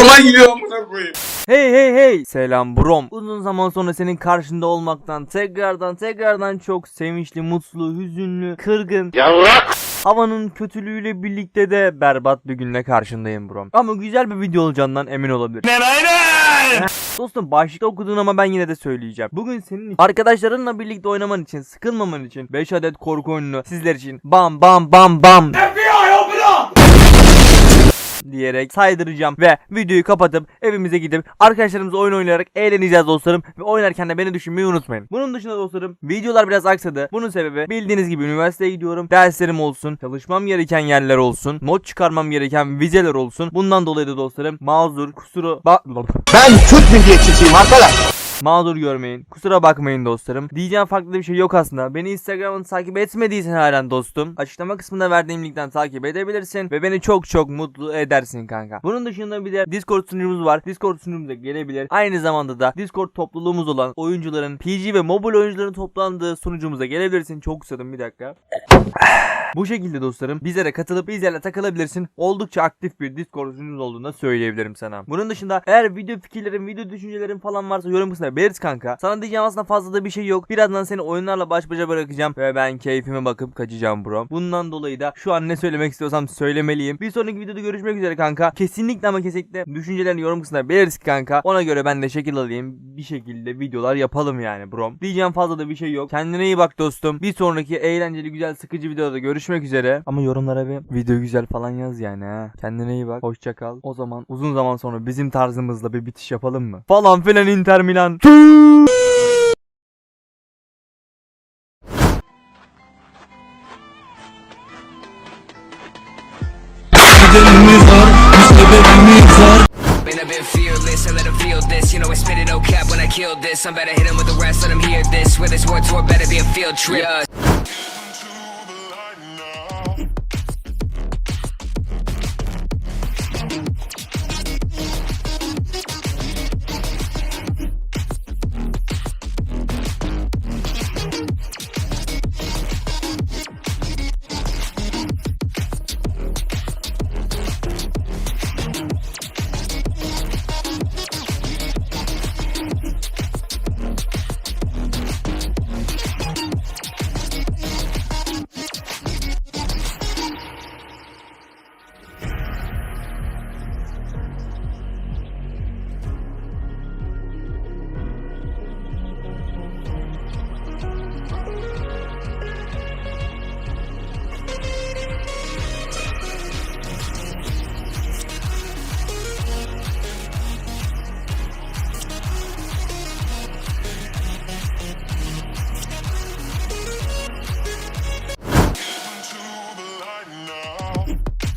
Zoruma gidiyor amına koyayım. Hey hey hey selam brom. Uzun zaman sonra senin karşında olmaktan tekrardan tekrardan çok sevinçli, mutlu, hüzünlü, kırgın. Yavrak. Havanın kötülüğüyle birlikte de berbat bir günle karşındayım brom. Ama güzel bir video olacağından emin olabilir. Dostum başlıkta okudun ama ben yine de söyleyeceğim. Bugün senin arkadaşlarınla birlikte oynaman için, sıkılmaman için 5 adet korku oyununu sizler için bam bam bam bam diyerek saydıracağım ve videoyu kapatıp evimize gidip arkadaşlarımızla oyun oynayarak eğleneceğiz dostlarım ve oynarken de beni düşünmeyi unutmayın. Bunun dışında dostlarım videolar biraz aksadı. Bunun sebebi bildiğiniz gibi üniversiteye gidiyorum. Derslerim olsun, çalışmam gereken yerler olsun, not çıkarmam gereken vizeler olsun. Bundan dolayı da dostlarım mazur, kusuru ba Ben Türk milliyetçisiyim arkadaş. Mağdur görmeyin. Kusura bakmayın dostlarım. Diyeceğim farklı bir şey yok aslında. Beni Instagram'dan takip etmediysen halen dostum. Açıklama kısmında verdiğim linkten takip edebilirsin. Ve beni çok çok mutlu edersin kanka. Bunun dışında bir de Discord sunucumuz var. Discord sunucumuza gelebilir. Aynı zamanda da Discord topluluğumuz olan oyuncuların PG ve mobil oyuncuların toplandığı sunucumuza gelebilirsin. Çok susadım bir dakika. Bu şekilde dostlarım bizlere katılıp bizlerle takılabilirsin. Oldukça aktif bir Discord sunucumuz olduğunu söyleyebilirim sana. Bunun dışında eğer video fikirlerin, video düşüncelerin falan varsa yorum kısmına belirt kanka. Sana diyeceğim aslında fazla da bir şey yok. Birazdan seni oyunlarla baş başa bırakacağım ve ben keyfime bakıp kaçacağım bro. Bundan dolayı da şu an ne söylemek istiyorsam söylemeliyim. Bir sonraki videoda görüşmek üzere kanka. Kesinlikle ama kesinlikle düşüncelerini yorum kısmına belirt kanka. Ona göre ben de şekil alayım. Bir şekilde videolar yapalım yani bro. Diyeceğim fazla da bir şey yok. Kendine iyi bak dostum. Bir sonraki eğlenceli güzel sıkıcı videoda görüşmek üzere. Ama yorumlara bir video güzel falan yaz yani ha. Kendine iyi bak. Hoşça kal. O zaman uzun zaman sonra bizim tarzımızla bir bitiş yapalım mı? Falan filan Inter Milan. Man, I've been fearless, I let him feel this. You know, I spit it no cap when I kill this. I'm better hit him with the rest, let him hear this. Where this war tour better be a field trip. Thank you.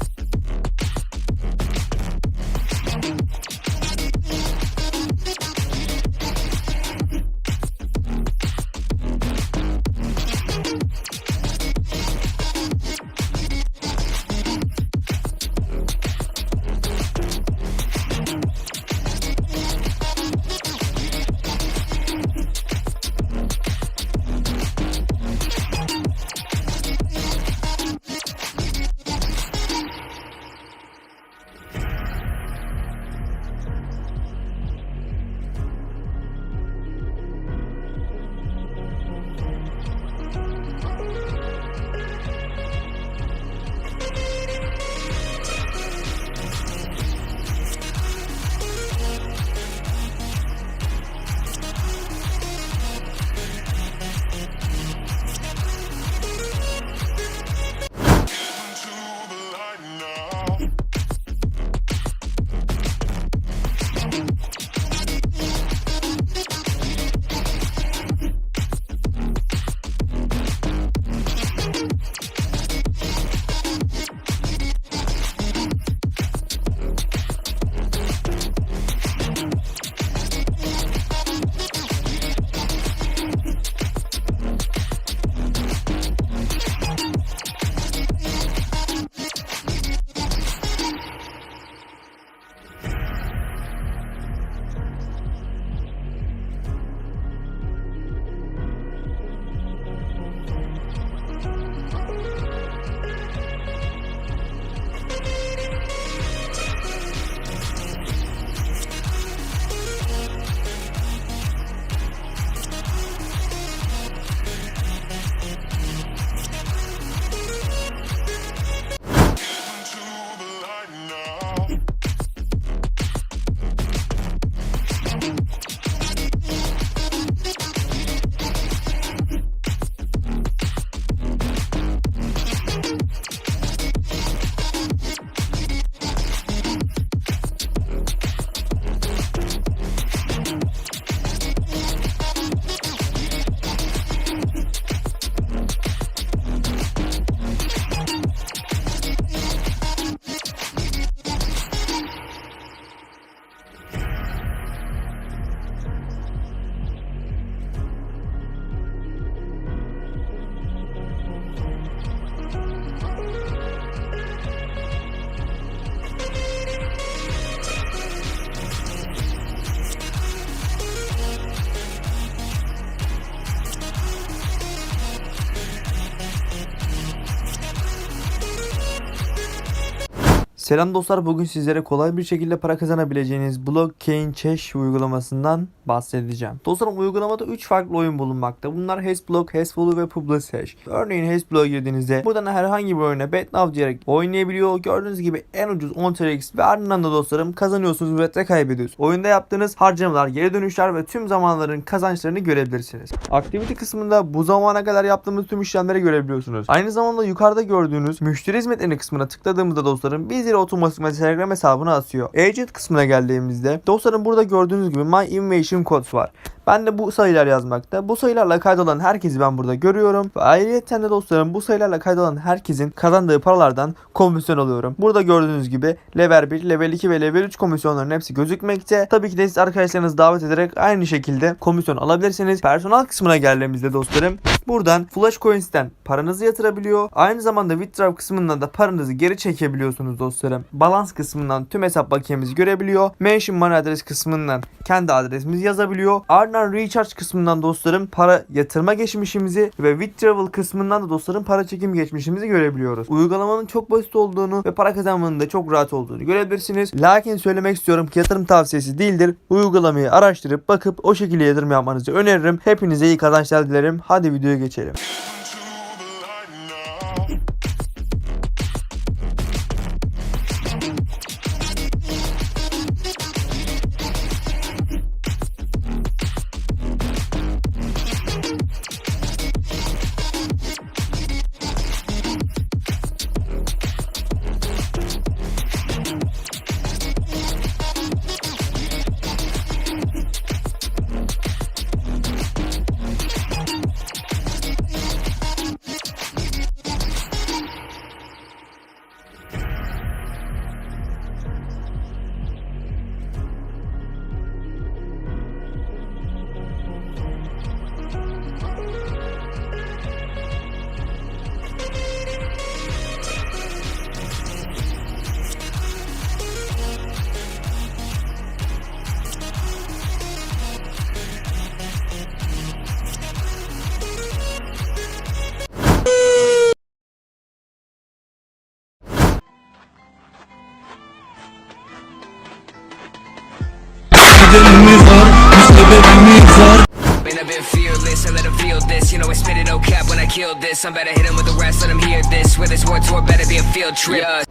Selam dostlar bugün sizlere kolay bir şekilde para kazanabileceğiniz Blockchain Cash uygulamasından bahsedeceğim. Dostlarım uygulamada 3 farklı oyun bulunmakta. Bunlar Hashblock, Hashfollow ve Publish Örneğin Hashblock'a girdiğinizde buradan herhangi bir oyuna bet now diyerek oynayabiliyor. Gördüğünüz gibi en ucuz 10 TRX ve ardından da dostlarım kazanıyorsunuz ve de kaybediyorsunuz. Oyunda yaptığınız harcamalar, geri dönüşler ve tüm zamanların kazançlarını görebilirsiniz. Activity kısmında bu zamana kadar yaptığımız tüm işlemleri görebiliyorsunuz. Aynı zamanda yukarıda gördüğünüz müşteri hizmetleri kısmına tıkladığımızda dostlarım bizleri otomatik Telegram hesabına atıyor. Agent kısmına geldiğimizde dostlarım burada gördüğünüz gibi My Invasion Codes var. Ben de bu sayılar yazmakta. Bu sayılarla kaydolan herkesi ben burada görüyorum. Ve ayrıca de dostlarım bu sayılarla kaydolan herkesin kazandığı paralardan komisyon alıyorum. Burada gördüğünüz gibi level 1, level 2 ve level 3 komisyonların hepsi gözükmekte. Tabii ki de siz arkadaşlarınızı davet ederek aynı şekilde komisyon alabilirsiniz. Personel kısmına geldiğimizde dostlarım buradan Flash Coins'ten paranızı yatırabiliyor. Aynı zamanda withdraw kısmından da paranızı geri çekebiliyorsunuz dostlarım. Balans kısmından tüm hesap bakiyemizi görebiliyor. Mention money adres kısmından kendi adresimizi yazabiliyor. Ardından recharge kısmından dostlarım para yatırma geçmişimizi ve withdrawal kısmından da dostlarım para çekim geçmişimizi görebiliyoruz. Uygulamanın çok basit olduğunu ve para kazanmanın da çok rahat olduğunu görebilirsiniz. Lakin söylemek istiyorum ki yatırım tavsiyesi değildir. Uygulamayı araştırıp bakıp o şekilde yatırım yapmanızı öneririm. Hepinize iyi kazançlar dilerim. Hadi videoya geçelim. I've been fearless, I let them feel this. You know, I spit it no cap when I kill this. I'm better hit 'em with the rest, let them hear this. Where this war tour better be a field trip. Yeah.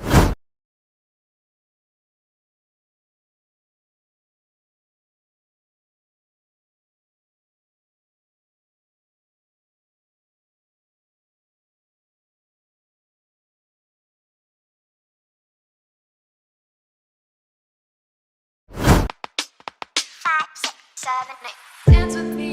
five, six, seven, eight. Dance with me in my